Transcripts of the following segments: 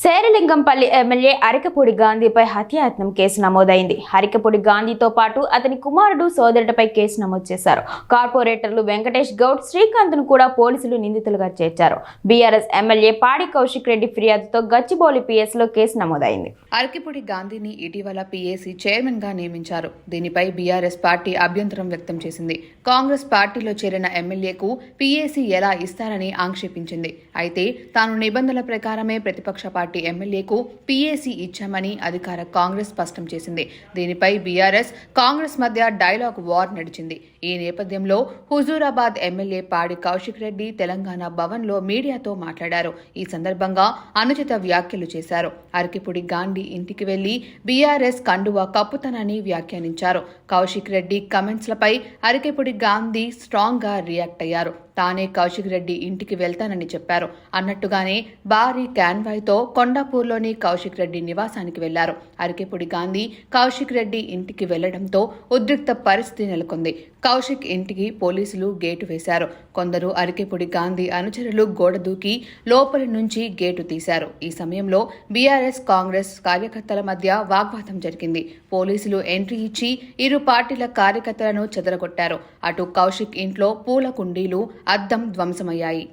Serilingampally MLA Arikapudi గాంధీపై హత్యాయత్నం case నమోదైంది. అరికపూడి గాంధీతో పాటు అతని కుమారుడు సోదరుడిపై కేసు నమోదు చేశారు. కార్పొరేటర్లు వెంకటేష్ గౌడ్ శ్రీకాంత్ను కూడా పోలీసులు నిందితులుగా చేర్చారు. బీఆర్ఎస్ ఎమ్మెల్యే పాడి కౌశిక్ రెడ్డి ఫిర్యాదుతో గచ్చిబౌలి పిఎస్లో కేసు నమోదైంది. అరికపూడి గాంధీని ఇటీవల పీఏసీ చైర్మన్గా నియమించారు. దీనిపై బీఆర్ఎస్ పార్టీ అభ్యంతరం వ్యక్తం చేసింది. కాంగ్రెస్ పార్టీలో చేరిన ఎమ్మెల్యేకు పీఏసీ ఎలా ఇస్తారని ఆక్షేపించింది. అయితే తాను నిబంధనల ప్రకారమే ప్రతిపక్ష పార్టీ ఎమ్మెల్యేకు పీఏసీ ఇచ్చామని అధికార కాంగ్రెస్ స్పష్టం చేసింది. దీనిపై బీఆర్ఎస్ కాంగ్రెస్ మధ్య డైలాగ్ వార్ నడిచింది. ఈ నేపథ్యంలో హుజూరాబాద్ ఎమ్మెల్యే పాడి కౌశిక్ రెడ్డి తెలంగాణ భవన్లో మీడియాతో మాట్లాడారు. ఈ సందర్భంగా అనుచిత వ్యాఖ్యలు చేశారు. అరకిపూడి గాంధీ ఇంటికి వెళ్ళి బీఆర్ఎస్ కండువా కప్పుతనని వ్యాఖ్యానించారు. కౌశిక్ రెడ్డి కమెంట్స్ లపై అరకిపూడి గాంధీ స్ట్రాంగ్గా రియాక్ట్ అయ్యారు. తానే కౌశిక్ రెడ్డి ఇంటికి వెళ్తానని చెప్పారు. అన్నట్టుగానే భారీ క్యాన్వాయ్తో కొండాపూర్లోని కౌశిక్ రెడ్డి నివాసానికి వెళ్ళారు. అరకెపుడి గాంధీ కౌశిక్ రెడ్డి ఇంటికి వెళ్ళడంతో ఉద్రిక్త పరిస్థితి నెలకొంది. కౌశిక్ ఇంటికి పోలీసులు గేటు వేశారు. కొందరు అరకెపుడి గాంధీ అనుచరులు గోడ దూకి లోపలి నుంచి గేటు తీశారు. ఈ సమయంలో బీఆర్ఎస్ కాంగ్రెస్ కార్యకర్తల మధ్య వాగ్వాదం జరిగింది. పోలీసులు ఎంట్రీ ఇచ్చి ఇరు పార్టీల కార్యకర్తలను చెదరగొట్టారు. అటు కౌశిక్ ఇంట్లో పూల కుండీలు అద్దం ధ్వంసమయ్యాయి.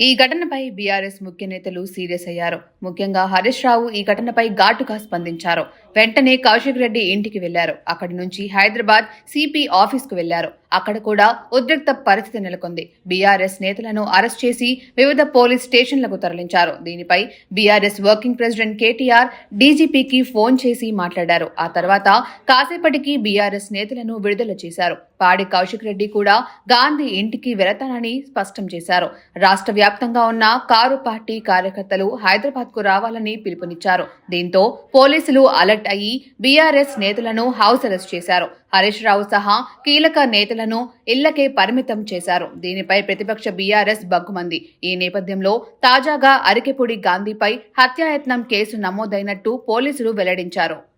ఈ ఘటనపై బీఆర్ఎస్ ముఖ్య నేతలు సీరియస్ అయ్యారు. ముఖ్యంగా హరీష్ రావు ఈ ఘటనపై ఘాటుగా స్పందించారు. వెంటనే కౌశిక్ రెడ్డి ఇంటికి వెళ్ళారు. అక్కడి నుంచి హైదరాబాద్ సిపి ఆఫీస్కు వెళ్ళారు. అక్కడ కూడా ఉద్రిక్త పరిస్థితి నెలకొంది. బీఆర్ఎస్ నేతలను అరెస్ట్ చేసి వివిధ పోలీస్ స్టేషన్లకు తరలించారు. దీనిపై బీఆర్ఎస్ వర్కింగ్ ప్రెసిడెంట్ కేటీఆర్ డీజీపీకి ఫోన్ చేసి మాట్లాడారు. ఆ తర్వాత కాసేపటికి బీఆర్ఎస్ నేతలను విడుదల చేశారు. పాడి కౌశిక్ రెడ్డి కూడా గాంధీ ఇంటికి వెళతానని స్పష్టం చేశారు. రాష్ట్ర వ్యాప్తంగా ఉన్న కారు పార్టీ కార్యకర్తలు హైదరాబాద్కు రావాలని పిలుపునిచ్చారు. దీంతో పోలీసులు అలర్ట్ అయ్యి బీఆర్ఎస్ నేతలను హౌస్ అరెస్ట్ చేశారు. హరీష్ రావు సహా కీలక నేతలను ఇళ్ళకే పరిమితం చేశారు. దీనిపై ప్రతిపక్ష బీఆర్ఎస్ బగ్గుమంది. ఈ నేపథ్యంలో తాజాగా అరికెపూడి గాంధీపై హత్యాయత్నం కేసు నమోదైనట్టు పోలీసులు వెల్లడించారు.